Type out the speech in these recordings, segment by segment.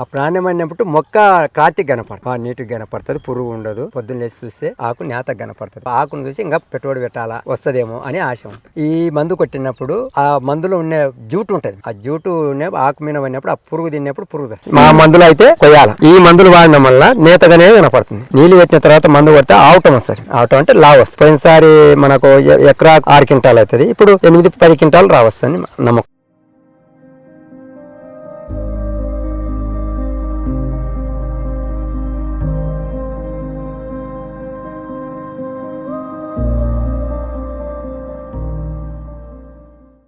ఆ ప్రాణం అన్నప్పుడు మొక్క కాతికి కనపడుతుంది ఆ నీటికి కనపడుతుంది పురుగు ఉండదు. పొద్దున్న లేచి చూస్తే ఆకు నేత కనపడుతుంది. ఆకును చూసి ఇంకా పెట్టుబడి పెట్టాలా వస్తుందేమో అని ఆశ ఉంది ఈ మందు కొట్టినప్పుడు ఆ మందులో ఉండే జూటు ఉంటుంది. ఆ జూటు ఆకు మీద పడినప్పుడు ఆ పురుగు తిన్నప్పుడు పురుగు మా మందులు అయితే కొయ్యాల. ఈ మందులు వాడడం వల్ల నేతగానే కనపడుతుంది. నీళ్ళు పెట్టిన తర్వాత మందు కొడితే ఆవటం వస్తుంది. ఆవటం అంటే లావ్ వస్తుంది. పోయినసారి మనకు ఎకరా ఆరు క్వింటాల్ అవుతుంది. ఇప్పుడు ఎనిమిది పది క్వింటాలు రావస్తుంది నమ్మకం.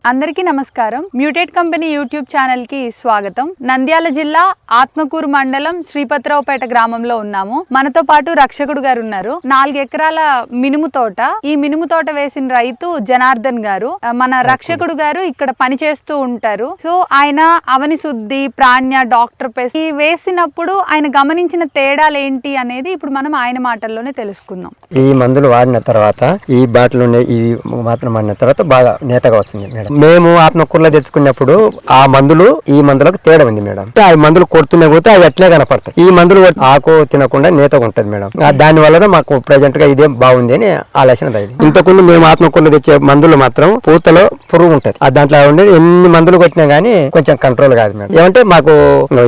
అందరికీ నమస్కారం. మ్యూటేట్ కంపెనీ యూట్యూబ్ ఛానల్కి స్వాగతం. నంద్యాల జిల్లా ఆత్మకూరు మండలం శ్రీపతిరావుపేట గ్రామంలో ఉన్నాము. మనతో పాటు రక్షకుడు గారు ఉన్నారు. నాలుగు ఎకరాల మినుము తోట. ఈ మినుము తోట వేసిన రైతు జనార్దన్ గారు. మన రక్షకుడు గారు ఇక్కడ పని చేస్తూ ఉంటారు. సో ఆయన అవని శుద్ధి ప్రాణ్య డాక్టర్ పెస్ ఈ వేసినప్పుడు ఆయన గమనించిన తేడాలు ఏంటి అనేది ఇప్పుడు మనం ఆయన మాటల్లోనే తెలుసుకుందాం. ఈ మందులు వాడిన తర్వాత ఈ బాటిల్ ఈ మాత్రం వాడిన తర్వాత బాగా నేతగా వస్తుంది మేడం. మేము ఆత్మకూరలో తెచ్చుకున్నప్పుడు ఆ మందులు ఈ మందులకు తేడా ఉంది మేడం. అంటే ఆ మందులు కొడుతున్నా పోతే అవి అట్లే కనపడతాయి. ఈ మందులు ఆకు తినకుండా నేతగా ఉంటుంది మేడం. దాని వల్ల మాకు ప్రజెంట్గా ఇదే బాగుంది అని ఆలోచన రైలు. ఇంతకుముందు మేము ఆత్మకూరలో తెచ్చే మందులు మాత్రం పూతలో పురుగు ఉంటుంది. ఆ దాంట్లో ఉండేది ఎన్ని మందులు కొట్టినా గానీ కొంచెం కంట్రోల్ కాదు మేడం. ఏమంటే మాకు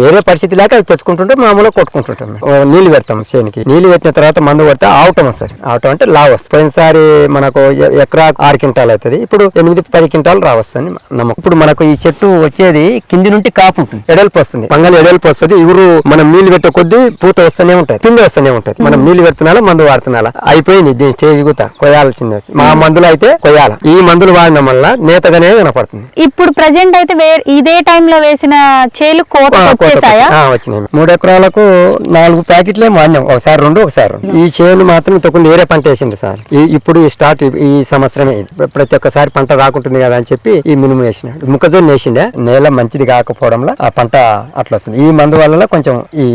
వేరే పరిస్థితి లేక అవి తెచ్చుకుంటుంటే మామూలుగా కొట్టుకుంటుంటాం మేము. నీళ్ళు పెడతాం చేనికి. నీళ్ళు పెట్టిన తర్వాత మందు కొడితే ఆవటం వస్తుంది. ఆవటం అంటే లావ్ వస్తుంది. పోయినసారి మనకు ఎకరా ఆరు క్వింటాల్ అవుతుంది. ఇప్పుడు ఎనిమిది పది క్వింటాల్ రావస్తుంది నమ్మకం. ఇప్పుడు మనకు ఈ చెట్టు వచ్చేది కింది నుండి కాపు ఉంటుంది. ఎడల్పు వస్తుంది. పంగల్ ఎడల్పు వస్తుంది. ఇగురు మనం నీళ్ళు పెట్టే కొద్దీ పూత వస్తూనే ఉంటుంది. కింద వస్తూనే ఉంటుంది. మనం నీళ్ళు పెడుతున్నాలా మందు వాడుతున్నాలా? అయిపోయింది దీని చేజిగుత కొయ్యాల్సింది మా మందులు అయితే కొయ్యాల. ఈ మందులు వాడడం వల్ల నేతగానే కనపడుతుంది ఇప్పుడు ప్రజెంట్ అయితే ఇదే టైంలో వేసిన చేలు కోత వచ్చేసాయా? వచ్చినాయి. మూడు ఎకరాలకు నాలుగు ప్యాకెట్లే వాడినాం. ఒకసారి రెండు ఒకసారి. ఈ చేను మాత్రం ఇంతకుముందు వేరే పంట వేసింది సార్. ఈ- ఇప్పుడు ఈ స్టార్ట్ ఈ- సంవత్సరమే. ప్రతి ఒక్కసారి పంట రాకుంటుంది కదా అని చెప్పి ఈ మినుము వేసినాడు. మొక్కజొన్న వేసిండే. నేల మంచిది కాకపోవడంలో ఆ పంట అట్లా వస్తుంది. ఈ మందు వల్ల కొంచెం ఈ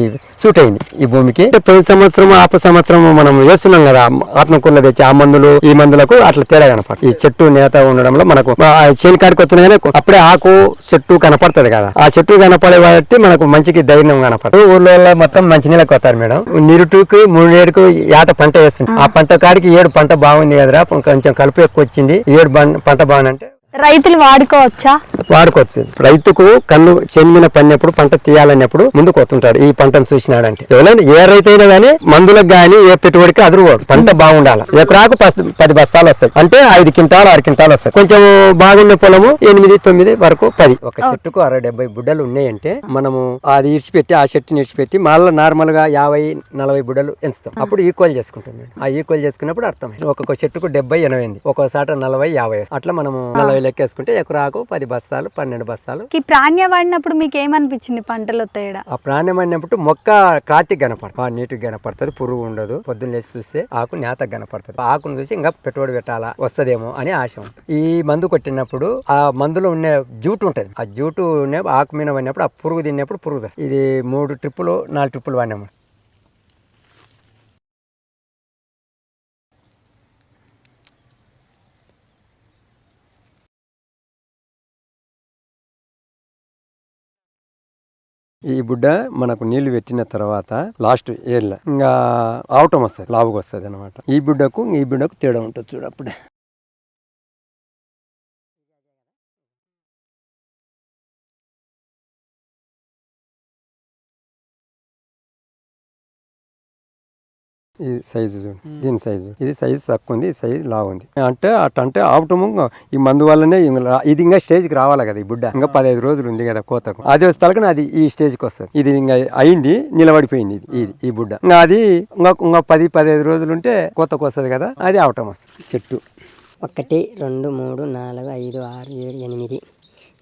సూట్ అయింది ఈ భూమికి. పోయిన సంవత్సరం ఆపు సంవత్సరం మనం వేస్తున్నాం కదా ఆత్మకూరలో తెచ్చి ఆ మందులు ఈ మందులకు అట్లా తేడా కనపడుతుంది ఈ చెట్టు నేత ఉండడంలో మనకు ఆ చేను కాడికి వచ్చిన కానీ అప్పుడే ఆకు చెట్టు కనపడుతుంది కదా. ఆ చెట్టు కనపడే కాబట్టి మనకు మంచికి ధైర్యం కనపడుతుంది ఊర్లో మొత్తం మంచి నీళ్ళకి వస్తారు మేడం. నిరుటుకి మూడేడుకు ఏట పంట వేస్తుంది ఆ పంట కాడికి ఏడు పంట బాగుంది కదరా కొంచెం కలుపు ఎక్కువ వచ్చింది. ఏడు పంట బాగుందంటే రైతులు వాడుకోవచ్చా? వాడుకోవచ్చు. రైతుకు కన్ను చెందిన పడినప్పుడు పంట తీయాలన్నప్పుడు ముందుకు వస్తుంటాడు. ఈ పంటను చూసినాడంటే. ఎవరైనా ఏ రైతు అయినా గానీ మందులకు గానీ ఏ పెట్టుబడికి అదురుకోడు. పంట బాగుండాలి. ఎకరాకు పది బస్తాలు వస్తాయి. అంటే ఐదు క్వింటాలు ఆరు క్వింటాలు వస్తాయి. కొంచెం బాగుండే పొలము ఎనిమిది తొమ్మిది వరకు పది. ఒక చెట్టుకు అరవై డెబ్బై బుడ్డలు ఉన్నాయంటే మనము అది ఇడిచిపెట్టి ఆ చెట్టుని ఇడిచిపెట్టి మళ్ళీ నార్మల్గా యాభై నలభై బుడ్డలు ఎంచుతాం. అప్పుడు ఈక్వల్ చేసుకుంటాం. ఆ ఈక్వల్ చేసుకున్నప్పుడు అర్థమైంది. ఒక్కొక్క చెట్టుకు డెబ్బై ఎనభై ఉంది ఒక్కోసాట నలభై యాభై అట్లా మనము నలభై లెక్కేసుకుంటే ఎకరాకు పది బస్తాలు పన్నెండు బస్తాలు. ఈ ప్రాణ్య వాడినప్పుడు మీకు ఏమనిపించింది పంటలో తేడా? ఆ ప్రాణం అన్నప్పుడు మొక్క కాతికి కనపడుతుంది నీట్గా కనపడుతుంది పురుగు ఉండదు. పొద్దున్న లేచి చూస్తే ఆకు నేతకు కనపడుతుంది. ఆకును చూసి ఇంకా పెట్టుబడి పెట్టాలా వస్తదేమో అని ఆశ ఉంటుంది. ఈ మందు కొట్టినప్పుడు ఆ మందులో ఉండే జూటు ఉంటది. ఆ జూటు ఆకు మీద పడినప్పుడు ఆ పురుగు తిన్నప్పుడు పురుగు. ఇది మూడు ట్రిప్పులు నాలుగు ట్రిప్పులు వాడినాము ఈ బుడ్డ మనకు నీళ్ళు పెట్టిన తర్వాత లాస్ట్ ఏర్ల ఇంకా ఆవటం వస్తుంది లావుగా వస్తుంది అనమాట ఈ బిడ్డకు ఈ బిడ్డకు తేడా ఉంటుంది చూడు అప్పుడే. ఇది సైజు దీని సైజు. ఇది సైజు తక్కువ ఉంది ఇది సైజు లావు ఉంది. అంటే అట్ అంటే ఆవటము ఇంకా ఈ మందు వల్లనే ఇది ఇంకా స్టేజ్కి రావాలి కదా ఈ బుడ్డ. ఇంకా పదహైదు రోజులు ఉంది కదా కోతకు. అది వస్తే తలకన అది ఈ స్టేజ్కి వస్తుంది. ఇది ఇంకా అయింది నిలబడిపోయింది ఇది ఇది ఈ బుడ్డ. ఇంకా అది ఇంకా ఇంకా పది పదహైదు రోజులు ఉంటే కోతకు వస్తుంది కదా అది అవటం వస్తుంది. చెట్టు. ఒకటి రెండు మూడు నాలుగు ఐదు ఆరు ఏడు ఎనిమిది.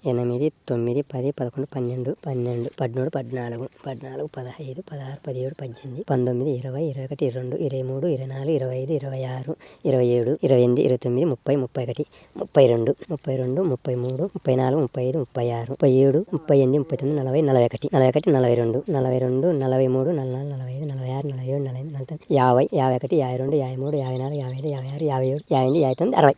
ఎనిమిది తొమ్మిది పది పదకొండు పన్నెండు పన్నెండు పదమూడు పద్నాలుగు పద్నాలుగు పదహైదు పదహారు పదిహేడు పద్దెనిమిది పంతొమ్మిది ఇరవై ఇరవై ఒకటి ఇరవై రెండు ఇరవై మూడు ఇరవై నాలుగు ఇరవై ఐదు ఇరవై ఆరు ఇరవై ఏడు ఇరవై ఎనిమిది ఇరవై తొమ్మిది ముప్పై ముప్పై ఒకటి ముప్పై రెండు ముప్పై రెండు ముప్పై మూడు ముప్పై నాలుగు ముప్పై ఐదు ముప్పై ఆరు ముప్పై ఏడు ముప్పై ఎనిమిది ముప్పై తొమ్మిది నలభై నలభై ఒకటి నలభై ఒకటి నలభై రెండు నలభై రెండు నలభై మూడు నలభై నాలుగు నలభై ఐదు నలభై ఆరు నలభై ఏడు నలభై ఎనిమిది నలభై యాభై యాభై ఒకటి యాభై రెండు యాభై మూడు యాభై నాలుగు యాభై ఐదు యాభై ఆరు యాభై ఏడు యాభై ఎనిమిది యాభై తొమ్మిది అరవై.